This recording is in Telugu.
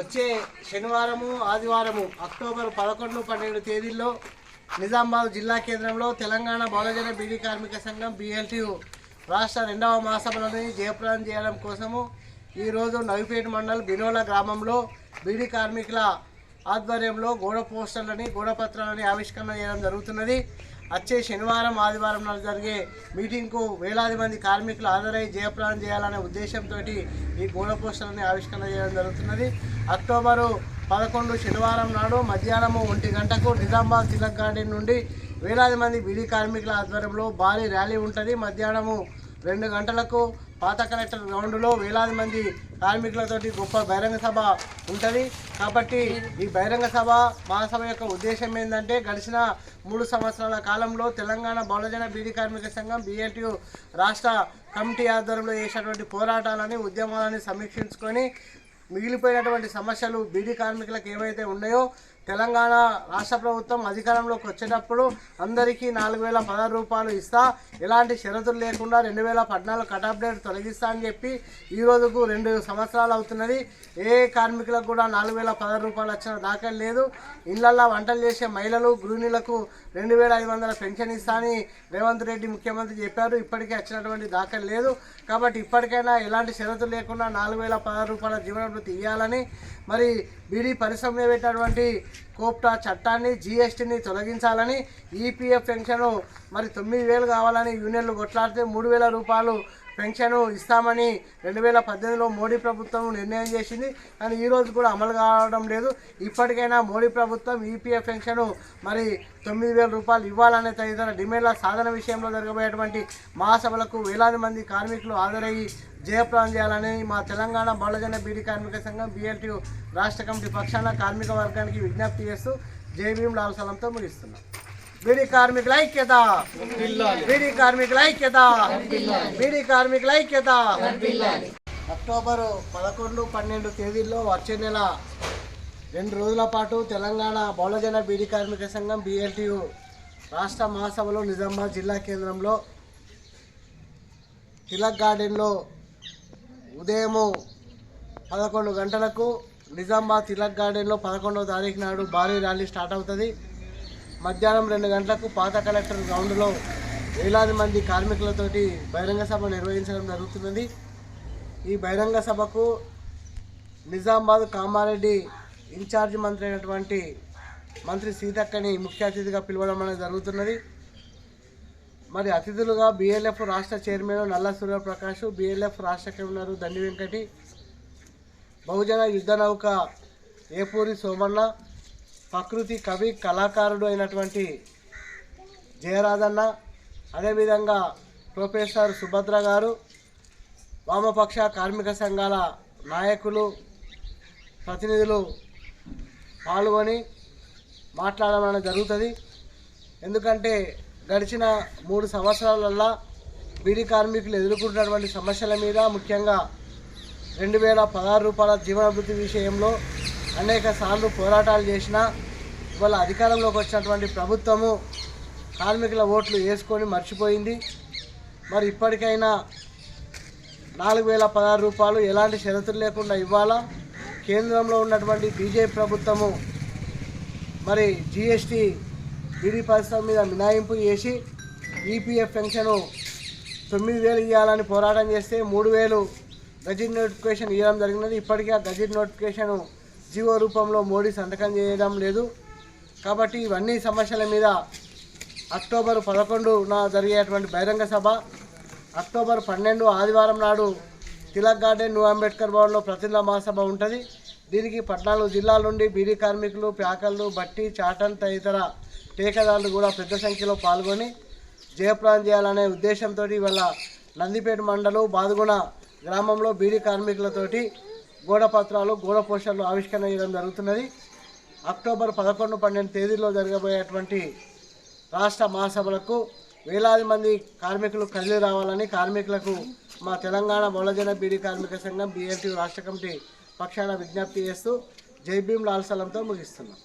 వచ్చే శనివారము ఆదివారము అక్టోబర్ పదకొండు పన్నెండు తేదీల్లో నిజామాబాద్ జిల్లా కేంద్రంలో తెలంగాణ బహుజన బీడీ కార్మిక సంఘం బిఎల్టీయు రాష్ట్ర రెండవ మహాసభలని జయప్రదం చేయడం కోసము ఈరోజు నవిపేట మండల్ బినోల గ్రామంలో బీడీ కార్మికుల ఆధ్వర్యంలో గోడ పోస్టర్లని గోడపత్రాలని ఆవిష్కరణ చేయడం జరుగుతున్నది. వచ్చే శనివారం ఆదివారం నాడు జరిగే మీటింగ్కు వేలాది మంది కార్మికులు హాజరై జయప్రదం చేయాలనే ఉద్దేశంతో ఈ గోడ పోస్టర్ని ఆవిష్కరణ చేయడం జరుగుతున్నది. అక్టోబరు పదకొండు శనివారం నాడు మధ్యాహ్నము ఒంటి గంటకు నిజామాబాద్ తిలక్ గార్డెన్ నుండి వేలాది మంది బీడీ కార్మికుల ఆధ్వర్యంలో భారీ ర్యాలీ ఉంటుంది. మధ్యాహ్నము రెండు గంటలకు పాత కలెక్టర్ గ్రౌండ్లో వేలాది మంది కార్మికులతోటి గొప్ప బహిరంగ సభ ఉంటుంది. కాబట్టి ఈ బహిరంగ సభ మహాసభ యొక్క ఉద్దేశం ఏంటంటే గడిచిన మూడు సంవత్సరాల కాలంలో తెలంగాణ బహుళజన బీడీ కార్మిక సంఘం బీఎల్టీయు రాష్ట్ర కమిటీ ఆధ్వర్యంలో చేసినటువంటి పోరాటాలని ఉద్యమాలని సమీక్షించుకొని మిగిలిపోయినటువంటి సమస్యలు బీడీ కార్మికులకు ఏవైతే ఉన్నాయో తెలంగాణ రాష్ట్ర ప్రభుత్వం అధికారంలోకి వచ్చేటప్పుడు అందరికీ నాలుగు వేల పదహారు రూపాయలు ఇస్తా. ఎలాంటి షరతులు లేకుండా రెండు వేల పద్నాలుగు కటాప్ డేట్ తొలగిస్తా అని చెప్పి ఈ రోజుకు రెండు సంవత్సరాలు అవుతున్నది. ఏ కార్మికులకు కూడా నాలుగు వేల పదహారు రూపాయలు వచ్చిన దాఖలు లేదు. ఇళ్ళల్లో వంటలు చేసే మహిళలు గృహిణులకు రెండు వేల ఐదు వందల పెన్షన్ ఇస్తా అని రేవంత్ రెడ్డి ముఖ్యమంత్రి చెప్పారు. ఇప్పటికే వచ్చినటువంటి దాఖలు లేదు. కాబట్టి ఇప్పటికైనా ఎలాంటి షరతులు లేకుండా నాలుగు వేల పదహారు రూపాయల జీవనభృతి ఇవ్వాలని మరి బీడీ పరిశ్రమ పెట్టినటువంటి కోప్టా చట్టాన్ని జీఎస్టీని తొలగించాలని ఈపీఎఫ్ పెన్షన్ మరి తొమ్మిది వేలు కావాలని యూనియన్లు కొట్లాడితే మూడు వేల రూపాయలు పెన్షన్ ఇస్తామని రెండు వేల పద్దెనిమిదిలో మోడీ ప్రభుత్వం నిర్ణయం చేసింది. కానీ ఈరోజు కూడా అమలు కావడం లేదు. ఇప్పటికైనా మోడీ ప్రభుత్వం ఈపీఎఫ్ పెన్షన్ మరి తొమ్మిది వేల రూపాయలు ఇవ్వాలనే తదితర డిమాండ్ల సాధన విషయంలో జరగబోయేటువంటి మహాసభలకు వేలాది మంది కార్మికులు హాజరయ్యి జయప్రదం చేయాలని మా తెలంగాణ బహుళజన బీడీ కార్మిక సంఘం బిఎల్టీ రాష్ట్ర కమిటీ పక్షాన కార్మిక వర్గానికి విజ్ఞప్తి చేస్తూ జై లాల్సలంతో లాల్ ముగిస్తున్నాం. బీడీ కార్మికుల ఐక్యత బీడీ కార్మికుల ఐక్యత బీడీ కార్మికుల ఐక్యత అక్టోబర్ పదకొండు పన్నెండు తేదీల్లో వచ్చే నెల రెండు రోజుల పాటు తెలంగాణ బహుళజన బీడీ కార్మిక సంఘం బిఎల్టీయు రాష్ట్ర మహాసభలో నిజామాబాద్ జిల్లా కేంద్రంలో తిలక్ గార్డెన్లో ఉదయము పదకొండు గంటలకు నిజామాబాద్ తిలక్ గార్డెన్లో పదకొండవ తారీఖు నాడు భారీ ర్యాలీ స్టార్ట్ అవుతుంది. మధ్యాహ్నం రెండు గంటలకు పాత కలెక్టర్ గ్రౌండ్లో వేలాది మంది కార్మికులతోటి బహిరంగ సభ నిర్వహించడం జరుగుతున్నది. ఈ బహిరంగ సభకు నిజామాబాద్ కామారెడ్డి ఇన్ఛార్జ్ మంత్రి అయినటువంటి మంత్రి సీతక్కని ముఖ్య అతిథిగా పిలవడం అనేది జరుగుతున్నది. మరి అతిథులుగా బిఎల్ఎఫ్ రాష్ట్ర చైర్మన్ నల్ల సూర్యప్రకాష్ బిఎల్ఎఫ్ రాష్ట్ర కన్వీనర్ దండి వెంకటి బహుజన యుద్ధ నౌక ఏపూరి సోమన్న ప్రకృతి కవి కళాకారుడు అయినటువంటి జయరాజన్న అదేవిధంగా ప్రొఫెసర్ సుభద్ర గారు వామపక్ష కార్మిక సంఘాల నాయకులు ప్రతినిధులు పాల్గొని మాట్లాడడం జరుగుతుంది. ఎందుకంటే గడిచిన మూడు సంవత్సరాలల్లా బీడీ కార్మికులు ఎదుర్కొంటున్నటువంటి సమస్యల మీద ముఖ్యంగా రెండు వేల పదహారు రూపాయల జీవనాభివృద్ధి విషయంలో అనేక సార్లు పోరాటాలు చేసినా ఇవాళ అధికారంలోకి వచ్చినటువంటి ప్రభుత్వము కార్మికుల ఓట్లు వేసుకొని మర్చిపోయింది. మరి ఇప్పటికైనా నాలుగు వేల పదహారు రూపాయలు ఎలాంటి షరతులు లేకుండా ఇవ్వాలా? కేంద్రంలో ఉన్నటువంటి బీజేపీ ప్రభుత్వము మరి జిఎస్టీ బీడీ పరిశ్రమ మీద మినాయింపు చేసి ఈపీఎఫ్ పెన్షన్ తొమ్మిది వేలు ఇవ్వాలని పోరాటం చేస్తే మూడు వేలు గజిట్ నోటిఫికేషన్ ఇవ్వడం జరిగినది. ఇప్పటికీ ఆ గజిట్ నోటిఫికేషన్ జీవో రూపంలో మోడీ సంతకం చేయడం లేదు. కాబట్టి ఇవన్నీ సమస్యల మీద అక్టోబర్ పదకొండున జరిగేటువంటి బహిరంగ సభ. అక్టోబర్ పన్నెండు ఆదివారం నాడు తిలక్ గార్డెన్ న్యూ అంబేద్కర్ భవన్లో ప్రతినిధుల మహాసభ ఉంటుంది. దీనికి పద్నాలుగు జిల్లాల నుండి బీడీ కార్మికులు ప్యాకర్లు బట్టి చాటన్ తదితర టీకాదారులు కూడా పెద్ద సంఖ్యలో పాల్గొని జయప్రాణం చేయాలనే ఉద్దేశంతో ఇవాళ నందిపేట మండలం బాదుగుణ గ్రామంలో బీడీ కార్మికులతోటి గోడ పత్రాలు గోడ పోస్టర్లు ఆవిష్కరణ చేయడం జరుగుతున్నది. అక్టోబర్ పదకొండు పన్నెండు తేదీలో జరగబోయేటువంటి రాష్ట్ర మహాసభలకు వేలాది మంది కార్మికులు కదిలి రావాలని కార్మికులకు మా తెలంగాణ బహుళజన బీడీ కార్మిక సంఘం బీఎల్టీ రాష్ట్ర కమిటీ పక్షాన విజ్ఞప్తి చేస్తూ జై భీమ్ లాల్ సలంతో ముగిస్తున్నాం.